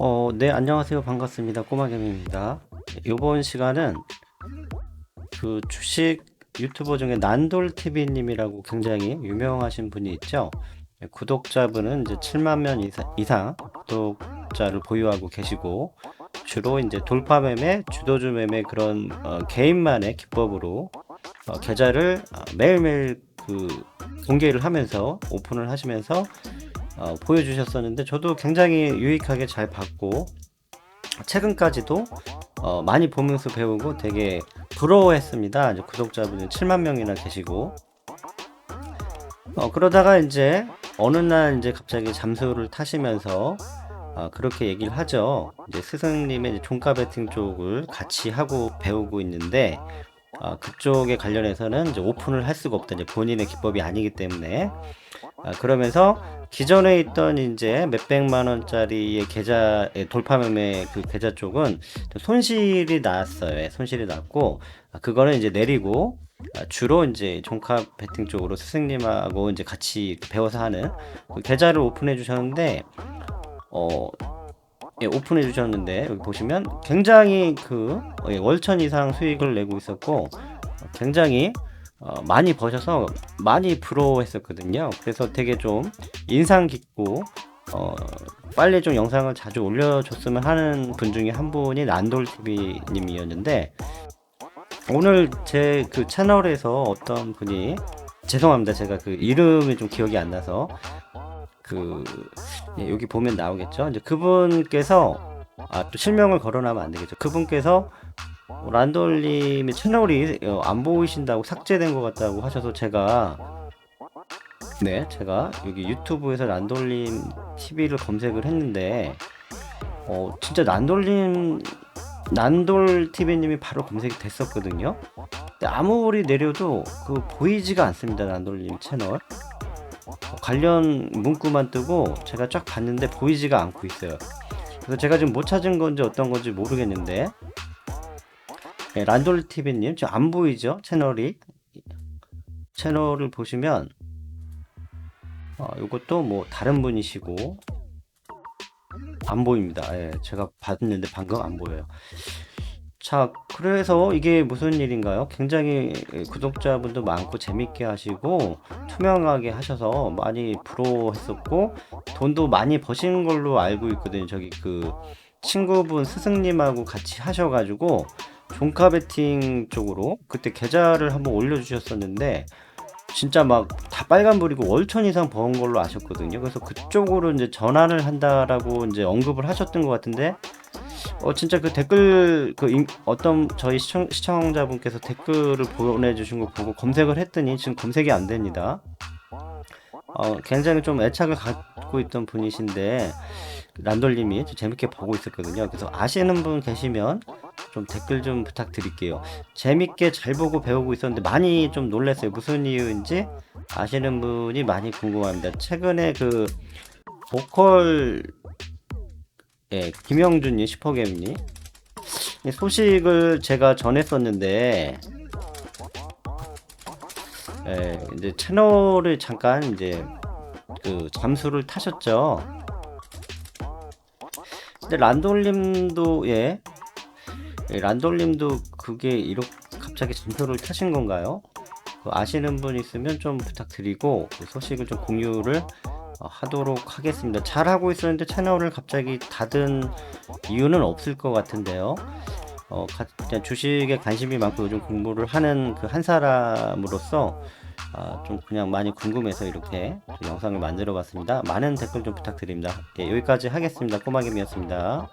어, 네, 안녕하세요. 반갑습니다. 꼬마개미입니다. 이번 시간은 그 주식 유튜버 중에 난돌TV님이라고 굉장히 유명하신 분이 있죠. 구독자분은 이제 7만 명 이상, 이상 구독자를 보유하고 계시고, 주로 이제 돌파 매매, 주도주 매매 그런 어, 개인만의 기법으로 어, 계좌를 어, 매일매일 그 공개를 하면서 오픈을 하시면서 어, 보여주셨었는데 저도 굉장히 유익하게 잘 봤고 최근까지도 어, 많이 보면서 배우고 되게 부러워했습니다. 이제 구독자분이 7만 명이나 계시고 어, 그러다가 이제 어느 날 이제 갑자기 잠수를 타시면서 어, 그렇게 얘기를 하죠. 이제 스승님의 이제 종가 베팅 쪽을 같이 하고 배우고 있는데 어, 그쪽에 관련해서는 이제 오픈을 할 수가 없다. 이제 본인의 기법이 아니기 때문에 아, 그러면서 기존에 있던 이제 몇백만 원짜리의 계좌의 돌파 매매 그 계좌 쪽은 좀 손실이 났어요. 예, 손실이 났고 아, 그거는 이제 내리고 아, 주로 이제 종가 베팅 쪽으로 스승님하고 이제 같이 배워서 하는 그 계좌를 오픈해 주셨는데 어 예, 오픈해 주셨는데 여기 보시면 굉장히 그 어, 예, 월천 이상 수익을 내고 있었고 어, 굉장히 어, 많이 버셔서 많이 부러워했었거든요. 그래서 되게 좀 인상 깊고 어, 빨리 좀 영상을 자주 올려줬으면 하는 분 중에 한 분이 난돌TV님이었는데 오늘 제 그 채널에서 어떤 분이 죄송합니다. 제가 그 이름이 좀 기억이 안 나서 그 예, 여기 보면 나오겠죠. 이제 그분께서 아 또 실명을 거론하면 안 되겠죠. 그분께서 어, 란돌님의 채널이 어, 안 보이신다고 삭제된 것 같다고 하셔서 제가 네 제가 여기 유튜브에서 란돌님 TV를 검색을 했는데 어 진짜 란돌님 난돌 TV님이 바로 검색이 됐었거든요. 아무리 내려도 그 보이지가 않습니다 난돌님 채널. 어, 관련 문구만 뜨고 제가 쫙 봤는데 보이지가 않고 있어요. 그래서 제가 지금 못 찾은 건지 어떤 건지 모르겠는데 네, 란돌 TV님 지금 안 보이죠 채널이 채널을 보시면 어, 이것도 뭐 다른 분이시고 안 보입니다. 예, 제가 봤는데 방금 안 보여요. 자, 그래서 이게 무슨 일인가요? 굉장히 구독자분도 많고 재밌게 하시고 투명하게 하셔서 많이 부러워했었고 돈도 많이 버신 걸로 알고 있거든요. 저기 그 친구분 스승님하고 같이 하셔가지고 종카 베팅 쪽으로 그때 계좌를 한번 올려주셨었는데 진짜 막 다 빨간불이고 월천 이상 번 걸로 아셨거든요. 그래서 그쪽으로 이제 전환을 한다라고 이제 언급을 하셨던 것 같은데 어 진짜 그 댓글 그 임- 어떤 저희 시청, 시청자분께서 댓글을 보내주신 거 보고 검색을 했더니 지금 검색이 안 됩니다. 어 굉장히 좀 애착을 갖고 있던 분이신데 란돌님이 좀 재밌게 보고 있었거든요. 그래서 아시는 분 계시면 좀 댓글 좀 부탁드릴게요. 재밌게 잘 보고 배우고 있었는데 많이 좀 놀랐어요. 무슨 이유인지 아시는 분이 많이 궁금합니다. 최근에 그 보컬 예, 김영준님 슈퍼게임님 이 소식을 제가 전했었는데 예, 이제 채널을 잠깐 이제 그 잠수를 타셨죠. 근데 란돌님도 예, 예, 란돌님도 그게 이렇게 갑자기 잠수를 타신 건가요? 그 아시는 분 있으면 좀 부탁드리고 그 소식을 좀 공유를 어, 하도록 하겠습니다. 잘 하고 있었는데 채널을 갑자기 닫은 이유는 없을 것 같은데요. 어, 가- 그냥 주식에 관심이 많고 요즘 공부를 하는 그 한 사람으로서 아, 좀 그냥 많이 궁금해서 이렇게 좀 영상을 만들어 봤습니다. 많은 댓글 좀 부탁드립니다. 예, 여기까지 하겠습니다. 꼬마김이었습니다.